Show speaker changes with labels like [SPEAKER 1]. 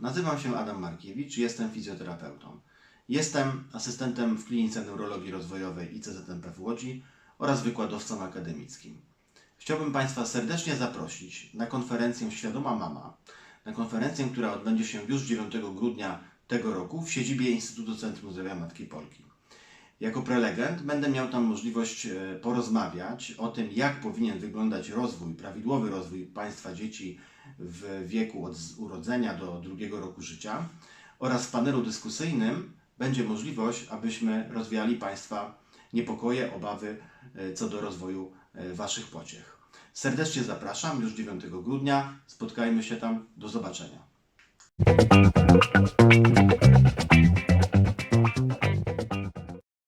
[SPEAKER 1] Nazywam się Adam Markiewicz, jestem fizjoterapeutą. Jestem asystentem w klinice neurologii rozwojowej ICZMP w Łodzi oraz wykładowcą akademickim. Chciałbym Państwa serdecznie zaprosić na konferencję Świadoma Mama, na konferencję, która odbędzie się już 9 grudnia tego roku w siedzibie Instytutu Centrum Zdrowia Matki Polki. Jako prelegent będę miał tam możliwość e, porozmawiać o tym, jak powinien wyglądać rozwój, prawidłowy rozwój państwa dzieci w wieku od urodzenia do drugiego roku życia oraz w panelu dyskusyjnym będzie możliwość, abyśmy rozwiali Państwa niepokoje, obawy e, co do rozwoju e, Waszych pociech. Serdecznie zapraszam już 9 grudnia. Spotkajmy się tam. Do zobaczenia.